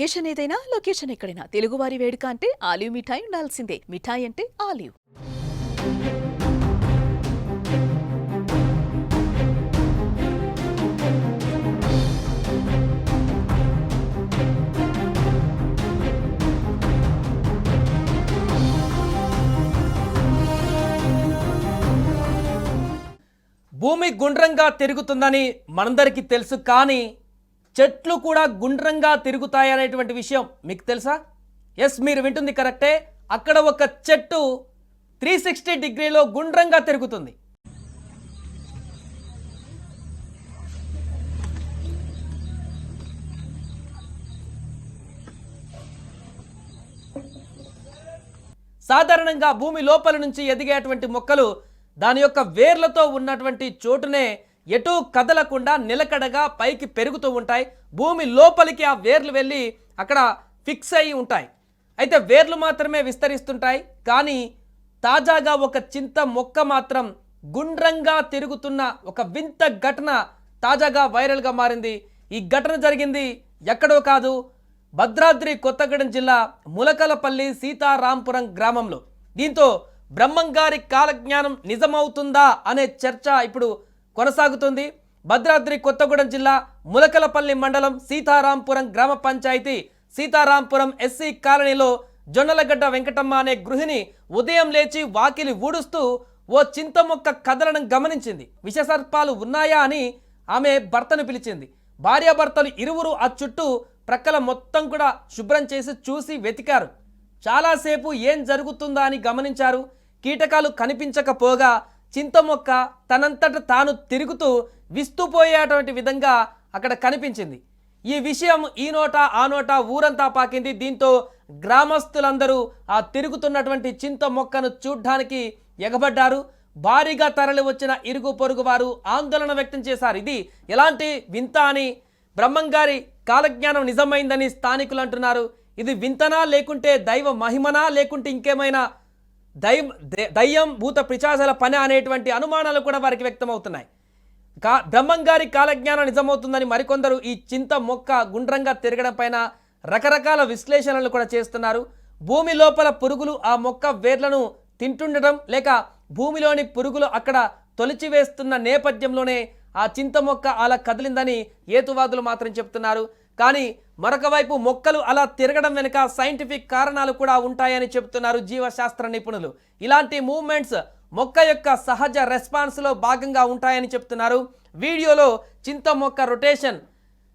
Occasion ఏదైనా location ఎక్కడైనా. తెలుగువారి వేడుక అంటే ఆలివ్ మిఠాయి ఉండాల్సిందే. మిఠాయి అంటే ఆలివ్. భూమి గుండ్రంగా తిరుగుతుందని మనందరికీ తెలుసు కానీ చెట్లు కూడా గుండ్రంగా తిరుగుతాయనేటువంటి విషయం మీకు తెలుసా? ఎస్ మీరు వింటుంది కరెక్టే. అక్కడ ఒక చెట్టు త్రీ సిక్స్టీ డిగ్రీలో గుండ్రంగా తిరుగుతుంది. సాధారణంగా భూమి లోపల నుంచి ఎదిగేటువంటి మొక్కలు దాని యొక్క వేర్లతో ఉన్నటువంటి చోటునే ఎటు కదలకుండా నిలకడగా పైకి పెరుగుతూ ఉంటాయి. భూమి లోపలికి ఆ వేర్లు వెళ్ళి అక్కడ ఫిక్స్ అయి ఉంటాయి. అయితే వేర్లు మాత్రమే విస్తరిస్తుంటాయి. కానీ తాజాగా ఒక చింత మొక్క మాత్రం గుండ్రంగా తిరుగుతున్న ఒక వింత ఘటన తాజాగా వైరల్గా మారింది. ఈ ఘటన జరిగింది ఎక్కడో కాదు భద్రాద్రి కొత్తగూడెం జిల్లా ములకలపల్లి సీతారాంపురం గ్రామంలో. దీంతో బ్రహ్మంగారి కాలజ్ఞానం నిజమవుతుందా అనే చర్చ ఇప్పుడు కొనసాగుతుంది. భద్రాద్రి కొత్తగూడెం జిల్లా ములకలపల్లి మండలం సీతారాంపురం గ్రామ పంచాయతీ సీతారాంపురం ఎస్సీ కాలనీలో జొన్నలగడ్డ వెంకటమ్మ అనే గృహిణి ఉదయం లేచి వాకిలి ఊడుస్తూ ఓ చింత మొక్క కదలడం గమనించింది. విషసర్పాలు ఉన్నాయా అని ఆమె భర్తను పిలిచింది. భార్యాభర్తలు ఇరువురు ఆ చుట్టూ ప్రక్కల మొత్తం కూడా శుభ్రం చేసి చూసి వెతికారు. చాలాసేపు ఏం జరుగుతుందా అని గమనించారు. కీటకాలు కనిపించకపోగా చింత మొక్క తనంతట తాను తిరుగుతూ విస్తుపోయేటువంటి విధంగా అక్కడ కనిపించింది. ఈ విషయం ఈ నోట ఆ నోట ఊరంతా పాకింది. దీంతో గ్రామస్తులందరూ ఆ తిరుగుతున్నటువంటి చింత మొక్కను చూడ్డానికి ఎగబడ్డారు. భారీగా తరలి వచ్చిన ఇరుగు పొరుగు వారు ఆందోళన వ్యక్తం చేశారు. ఇది ఎలాంటి వింత అని బ్రహ్మంగారి కాలజ్ఞానం నిజమైందని స్థానికులు అంటున్నారు. ఇది వింతనా లేకుంటే దైవ మహిమనా లేకుంటే ఇంకేమైనా దైవ దయ్యం భూత పిచాచల పని అనేటువంటి అనుమానాలు కూడా వారికి వ్యక్తమవుతున్నాయి. కా బ్రహ్మంగారి కాలజ్ఞానం నిజమవుతుందని మరికొందరు ఈ చింత మొక్క గుండ్రంగా తిరగడం పైన రకరకాల విశ్లేషణలు కూడా చేస్తున్నారు. భూమి లోపల పురుగులు ఆ మొక్క వేర్లను తింటుండటం లేక భూమిలోని పురుగులు అక్కడ తొలిచివేస్తున్న నేపథ్యంలోనే ఆ చింత మొక్క అలా కదిలిందని ఏతువాదులు మాత్రం చెప్తున్నారు. కానీ మరొక వైపు మొక్కలు అలా తిరగడం వెనుక సైంటిఫిక్ కారణాలు కూడా ఉంటాయని చెప్తున్నారు జీవశాస్త్ర నిపుణులు. ఇలాంటి మూవ్మెంట్స్ మొక్క యొక్క సహజ రెస్పాన్స్లో భాగంగా ఉంటాయని చెప్తున్నారు వీడియోలో చింత మొక్క rotation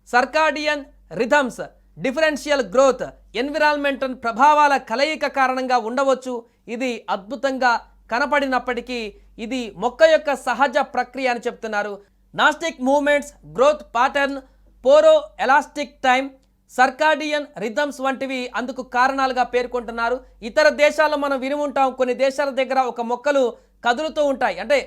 circadian rhythms differential growth environmental ప్రభావాల కలయిక కారణంగా ఉండవచ్చు. ఇది అద్భుతంగా కనపడినప్పటికీ ఇది మొక్క యొక్క సహజ ప్రక్రియ అని చెప్తున్నారు nastic movements growth pattern poroelastic time circadian rhythms వంటివి అందుకు కారణాలుగా పేర్కొంటున్నారు. ఇతర దేశాల్లో మనం విని ఉంటాం కొన్ని దేశాల దగ్గర ఒక మొక్కలు కదులుతూ ఉంటాయి. అంటే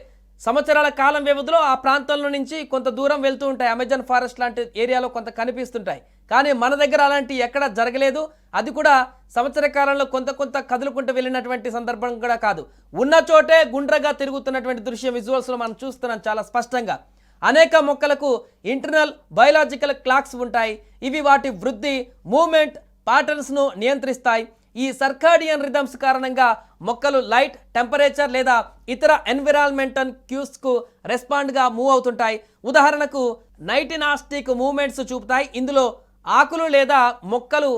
సంవత్సరాల కాలం వ్యవధిలో ఆ ప్రాంతంలో నుంచి కొంత దూరం వెళ్తూ ఉంటాయి. అమెజాన్ ఫారెస్ట్ లాంటి ఏరియాలో కొంత కనిపిస్తుంటాయి. కానీ మన దగ్గర అలాంటి ఎక్కడ జరగలేదు. అది కూడా సంవత్సర కాలంలో కొంత కొంత కదులుకుంటూ వెళ్ళినటువంటి సందర్భం కూడా కాదు. ఉన్న చోటే గుండ్రగా తిరుగుతున్నటువంటి దృశ్యం విజువల్స్లో మనం చూస్తున్నాం చాలా స్పష్టంగా. అనేక మొక్కలకు ఇంటర్నల్ బయలాజికల్ క్లాక్స్ ఉంటాయి. ఇవి వాటి వృద్ధి మూమెంట్ ప్యాటర్న్స్ను నియంత్రిస్తాయి. ఈ సర్కాడియన్ రిథమ్స్ కారణంగా మొక్కలు లైట్ టెంపరేచర్ లేదా ఇతర ఎన్విరాన్మెంటల్ క్యూస్కు రెస్పాండ్గా మూవ్ అవుతుంటాయి. ఉదాహరణకు నైటినాస్టిక్ మూమెంట్స్ చూపుతాయి. ఇందులో ఆకులు లేదా మొక్కలు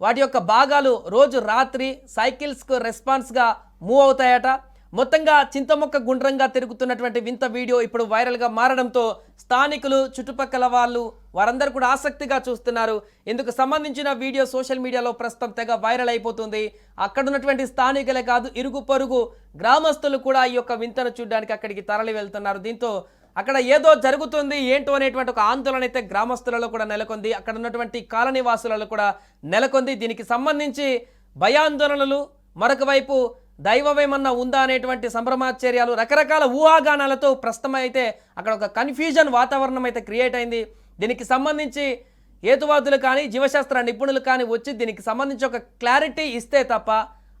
వాటి యొక్క భాగాలు రోజు రాత్రి సైకిల్స్కు రెస్పాన్స్గా మూవ్ అవుతాయట. మొత్తంగా చింతమొక్క గుండ్రంగా తిరుగుతున్నటువంటి వింత వీడియో ఇప్పుడు వైరల్గా మారడంతో స్థానికులు చుట్టుపక్కల వాళ్ళు వారందరూ కూడా ఆసక్తిగా చూస్తున్నారు. ఇందుకు సంబంధించిన వీడియో సోషల్ మీడియాలో ప్రస్తుతం తెగ వైరల్ అయిపోతుంది. అక్కడున్నటువంటి స్థానికులే కాదు ఇరుగు పొరుగు గ్రామస్తులు కూడా ఈ యొక్క వింతను చూడడానికి అక్కడికి తరలి వెళ్తున్నారు. దీంతో అక్కడ ఏదో జరుగుతుంది ఏంటో అనేటువంటి ఒక ఆందోళన అయితే గ్రామస్తులలో కూడా నెలకొంది. అక్కడ ఉన్నటువంటి కాలనీవాసులలో కూడా నెలకొంది. దీనికి సంబంధించి భయాందోళనలు మరొక వైపు దైవమేమన్నా ఉందా అనేటువంటి సంభ్రమాశ్చర్యాలు రకరకాల ఊహాగానాలతో ప్రస్తుతం అయితే అక్కడ ఒక కన్ఫ్యూజన్ వాతావరణం అయితే క్రియేట్ అయింది. దీనికి సంబంధించి హేతువాదులు కానీ జీవశాస్త్ర నిపుణులు కానీ వచ్చి దీనికి సంబంధించి ఒక క్లారిటీ ఇస్తే తప్ప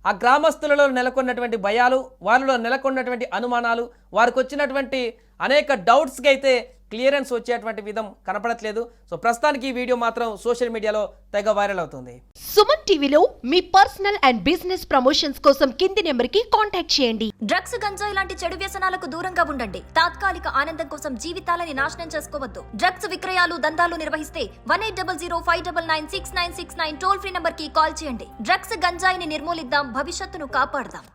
ఆ గ్రామస్తులలో నెలకొన్నటువంటి భయాలు వారిలో నెలకొన్నటువంటి అనుమానాలు వారికి వచ్చినటువంటి అనేక డౌట్స్కి అయితే క్లియరెన్స్ వచ్చేటువంటి విధం కనపడట్లేదు. సో ప్రస్తుతానికి ఈ వీడియో మాత్రం సోషల్ మీడియాలో తెగ వైరల్ అవుతుంది. సుమన్ టీవీలో మీ పర్సనల్ అండ్ బిజినెస్ ప్రమోషన్స్ కోసం కింది నెంబర్కి కాంటాక్ట్ చేయండి. డ్రగ్స్ గంజాయి లాంటి చెడు వ్యసనాలకు దూరంగా ఉండండి. తాత్కాలిక ఆనందం కోసం జీవితాలని నాశనం చేసుకోవద్దు. డ్రగ్స్ విక్రయాలు దందాలు నిర్వహిస్తే one eight double zero five double nine six nine six nine toll free నంబర్కి కాల్ చేయండి. డ్రగ్స్ గంజాయిని నిర్మూలిద్దాం భవిష్యత్తును కాపాడదాం.